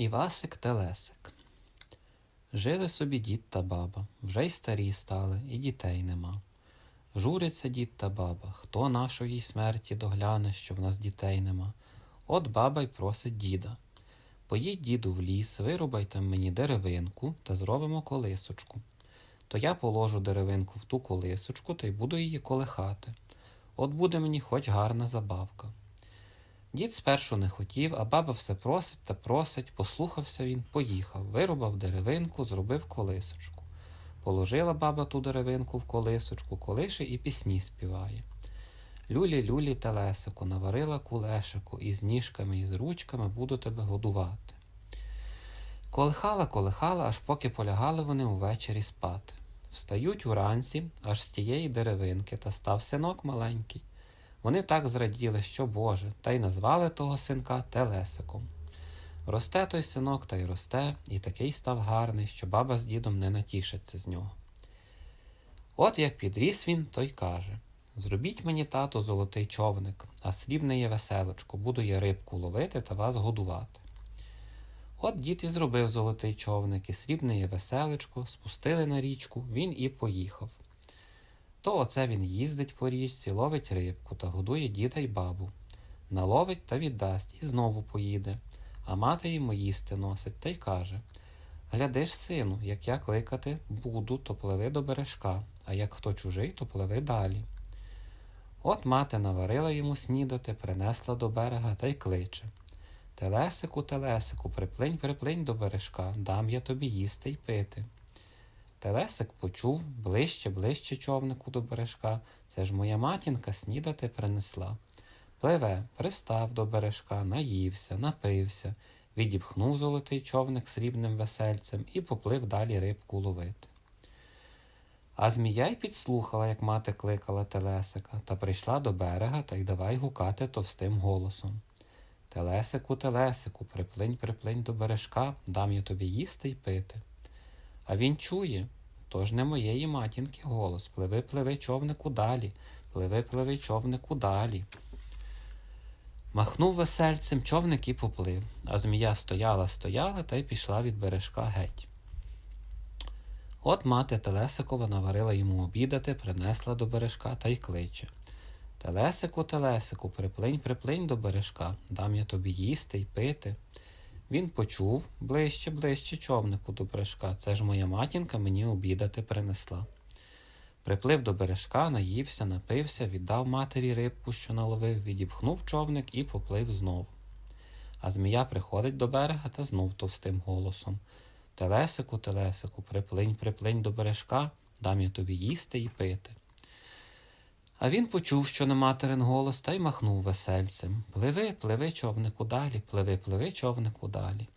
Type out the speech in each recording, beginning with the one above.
Івасик Телесик. Жили собі дід та баба, вже й старі стали, і дітей нема. Журяться дід та баба, хто нашої смерті догляне, що в нас дітей нема. От баба й просить діда. Поїдь, діду, в ліс, вирубайте мені деревинку та зробимо колисочку. То я положу деревинку в ту колисочку та й буду її колихати. От буде мені хоч гарна забавка. Дід спершу не хотів, а баба все просить та просить, послухався він, поїхав, вирубав деревинку, зробив колисочку. Положила баба ту деревинку в колисочку, колише і пісні співає. Люлі, люлі, телесику, наварила кулешику, і з ніжками, і з ручками буду тебе годувати. Колихала, колихала, аж поки полягали вони увечері спати. Встають уранці, аж з тієї деревинки, та став синок маленький. Вони так зраділи, що Боже, та й назвали того синка Телесиком. Росте той синок та й росте, і такий став гарний, що баба з дідом не натішиться з нього. От як підріс він, то й каже Зробіть мені, тато, золотий човник, а срібне є веселочко, буду я рибку ловити та вас годувати. От дід і зробив золотий човник, і срібне є веселечко, спустили на річку, він і поїхав. То оце він їздить по річці, ловить рибку та годує діда й бабу. Наловить та віддасть і знову поїде, а мати йому їсти носить та й каже Глядиш, сину, як я кликати буду, то пливи до бережка, а як хто чужий, то пливи далі. От мати наварила йому снідати, принесла до берега та й кличе Телесику, телесику, приплинь, приплинь до бережка, дам я тобі їсти й пити. Телесик почув ближче, ближче човнику до бережка. Це ж моя матінка снідати принесла. Пливе, пристав до бережка, наївся, напився, відіпхнув золотий човник срібним весельцем і поплив далі рибку ловити. А змія й підслухала, як мати кликала Телесика, та прийшла до берега та й давай гукати товстим голосом. Телесику, телесику, приплинь, приплинь до бережка, дам я тобі їсти й пити. А він чує, то ж не моєї матінки голос. Пливи, пливи, човнику далі, пливи, пливи, човнику далі. Махнув весельцем, човник і поплив, а змія стояла, стояла та й пішла від бережка геть. От мати Телесикова наварила йому обідати, принесла до бережка та й кличе. Телесику, Телесику, приплинь, приплинь до бережка, дам я тобі їсти й пити. Він почув ближче, ближче човнику до бережка. Це ж моя матінка мені обідати принесла. Приплив до бережка, наївся, напився, віддав матері рибку, що наловив, відіпхнув човник і поплив знову. А змія приходить до берега та знов товстим голосом Телесику, телесику, приплинь, приплинь до бережка, дам я тобі їсти і пити. А він почув, що не материн голос, та й махнув весельцем. Пливи, пливи, човнику далі, пливи, пливи, човнику далі.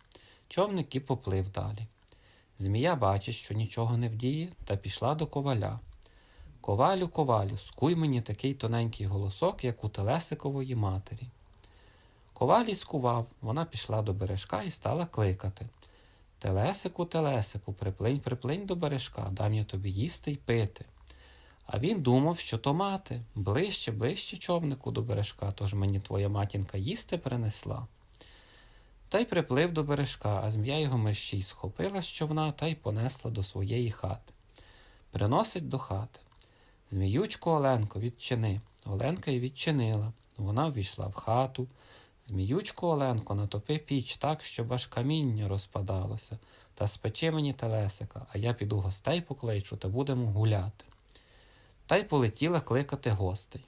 Човник і поплив далі. Змія бачить, що нічого не вдіє, та пішла до коваля. Ковалю, ковалю, скуй мені такий тоненький голосок, як у Телесикової матері. Коваль скував, вона пішла до бережка і стала кликати. Телесику, телесику, приплинь, приплинь до бережка, дам я тобі їсти й пити. А він думав, що то мати, ближче, ближче човнику до бережка, тож мені твоя матінка їсти принесла. Та й приплив до бережка, а зм'я його мерщій схопила з човна та й понесла до своєї хати. Приносить до хати. Зміючку Оленко, відчини. Оленка й відчинила. Вона ввійшла в хату. Зміючку Оленко, натопи піч так, щоб аж каміння розпадалося, та спечи мені телесика, а я піду гостей покличу та будемо гуляти та й полетіла кликати гостей.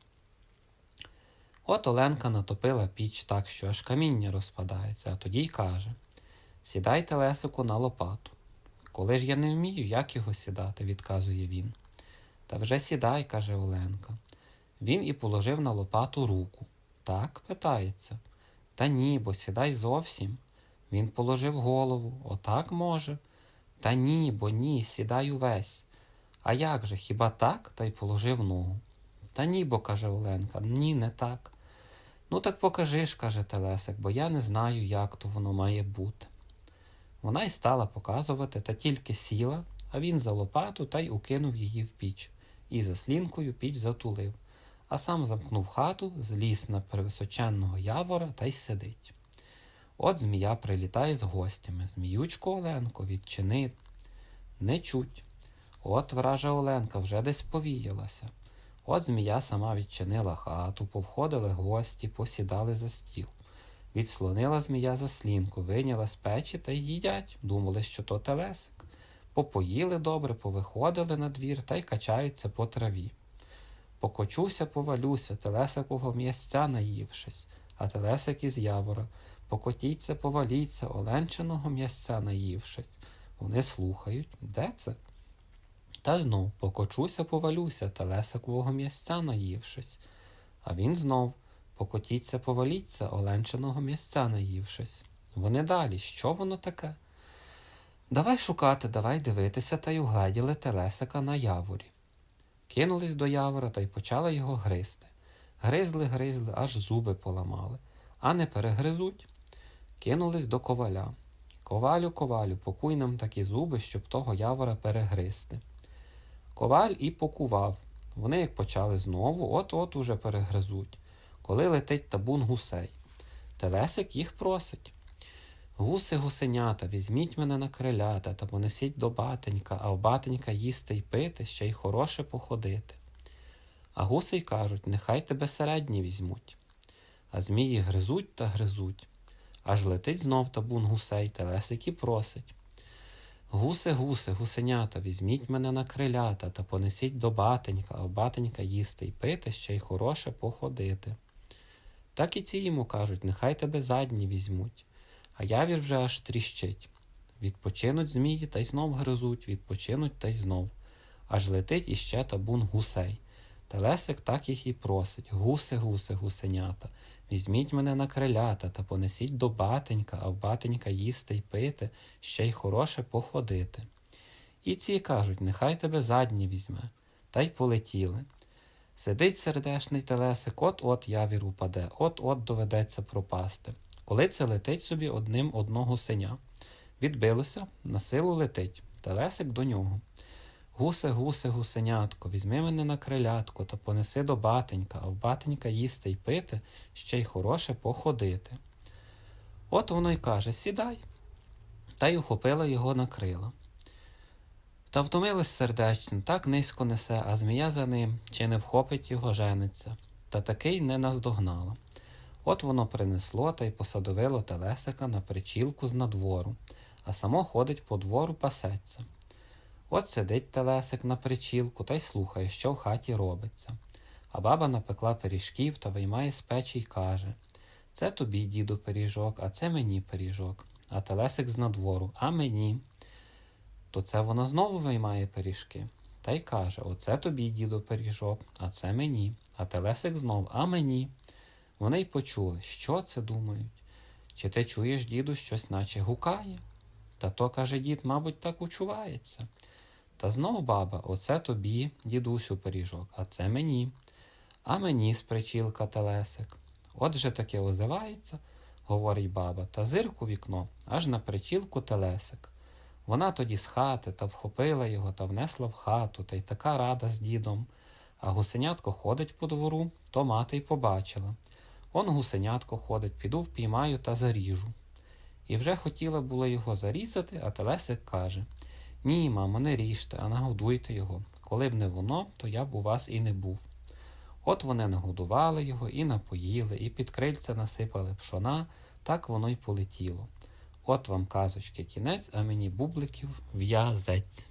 От Оленка натопила піч так, що аж каміння розпадається, а тоді й каже Сідайте Лесику на лопату. Коли ж я не вмію, як його сідати, відказує він. Та вже сідай, каже Оленка. Він і положив на лопату руку. Так, питається. Та ні, бо сідай зовсім. Він положив голову. Отак може. Та ні, бо ні, сідай увесь. А як же, хіба так? та й положив ногу. Та ні, бо, каже Оленка, ні, не так. Ну, так покажи ж, каже Телесик, бо я не знаю, як то воно має бути. Вона й стала показувати, та тільки сіла, а він за лопату та й укинув її в піч, і за слінкою піч затулив, а сам замкнув хату, зліз на перевисоченного явора та й сидить. От змія прилітає з гостями. Зміючко Оленко, відчини. Не чуть. От вража Оленка вже десь повіялася. От змія сама відчинила хату, повходили гості, посідали за стіл. Відслонила змія заслінку, вийняла з печі та й їдять. Думали, що то телесик. Попоїли добре, повиходили на двір та й качаються по траві. Покочуся, повалюся, телесикового м'ясця наївшись, а телесик із явора. Покотіться, поваліться, оленчиного м'ясця наївшись. Вони слухають. Де це? Та знов покочуся, повалюся, телесикового м'ясця наївшись. А він знов покотіться, поваліться, оленчиного м'ясця наївшись. Вони далі, що воно таке? Давай шукати, давай дивитися, та й угледіли телесика на яворі. Кинулись до явора та й почали його гризти. Гризли, гризли, аж зуби поламали, а не перегризуть. Кинулись до коваля. Ковалю, ковалю, покуй нам такі зуби, щоб того явора перегризти. Коваль і покував. Вони, як почали знову, от-от уже перегризуть, коли летить табун гусей. Телесик їх просить. Гуси, гусенята, візьміть мене на крилята та понесіть до батенька, а в батенька їсти й пити, ще й хороше походити. А гуси й кажуть, нехай тебе середні візьмуть. А змії гризуть та гризуть. Аж летить знов табун гусей, телесик і просить. Гуси, гуси, гусенята, візьміть мене на крилята та понесіть до батенька, а батенька їсти й пити, ще й хороше походити. Так і ці йому кажуть, нехай тебе задні візьмуть, а явір вже аж тріщить. Відпочинуть змії та й знов гризуть, відпочинуть та й знов. Аж летить іще табун гусей. Телесик так їх і просить Гуси, гуси, гусенята, візьміть мене на крилята та понесіть до батенька, а в батенька їсти й пити, ще й хороше походити. І ці кажуть, нехай тебе задні візьме, та й полетіли. Сидить сердешний телесик, от-от явір упаде, от-от доведеться пропасти. Коли це летить собі одним одного гусеня. Відбилося, на силу летить, телесик до нього. Гусе, гусе, гусенятко, візьми мене на крилятко та понеси до батенька, а в батенька їсти й пити, ще й хороше походити. От воно й каже Сідай. Та й ухопила його на крила. Та втомилось сердечно, так низько несе, а змія за ним, чи не вхопить його жениться, та такий не наздогнала. От воно принесло та й посадовило телесика на причілку з надвору, а само ходить по двору пасеться. От сидить телесик на причілку та й слухає, що в хаті робиться. А баба напекла пиріжків та виймає з печі й каже Це тобі, діду, пиріжок, а це мені пиріжок. А телесик з надвору, а мені. То це вона знову виймає пиріжки. Та й каже Оце тобі, діду, пиріжок, а це мені. А телесик знов, а мені. Вони й почули, що це думають. Чи ти чуєш, діду, щось наче гукає? Та то, каже дід, мабуть, так учувається. Та знов баба, оце тобі, дідусю, пиріжок, а це мені. А мені з причілка телесик. От же таке озивається, говорить баба, та зирку вікно, аж на причілку телесик. Вона тоді з хати та вхопила його та внесла в хату, та й така рада з дідом. А гусенятко ходить по двору, то мати й побачила. Он гусенятко ходить, піду впіймаю та заріжу. І вже хотіла було його зарізати, а телесик каже Ні, мамо, не ріжте, а нагодуйте його. Коли б не воно, то я б у вас і не був. От вони нагодували його і напоїли, і під крильця насипали пшона, так воно й полетіло. От вам казочки кінець, а мені бубликів в'язець.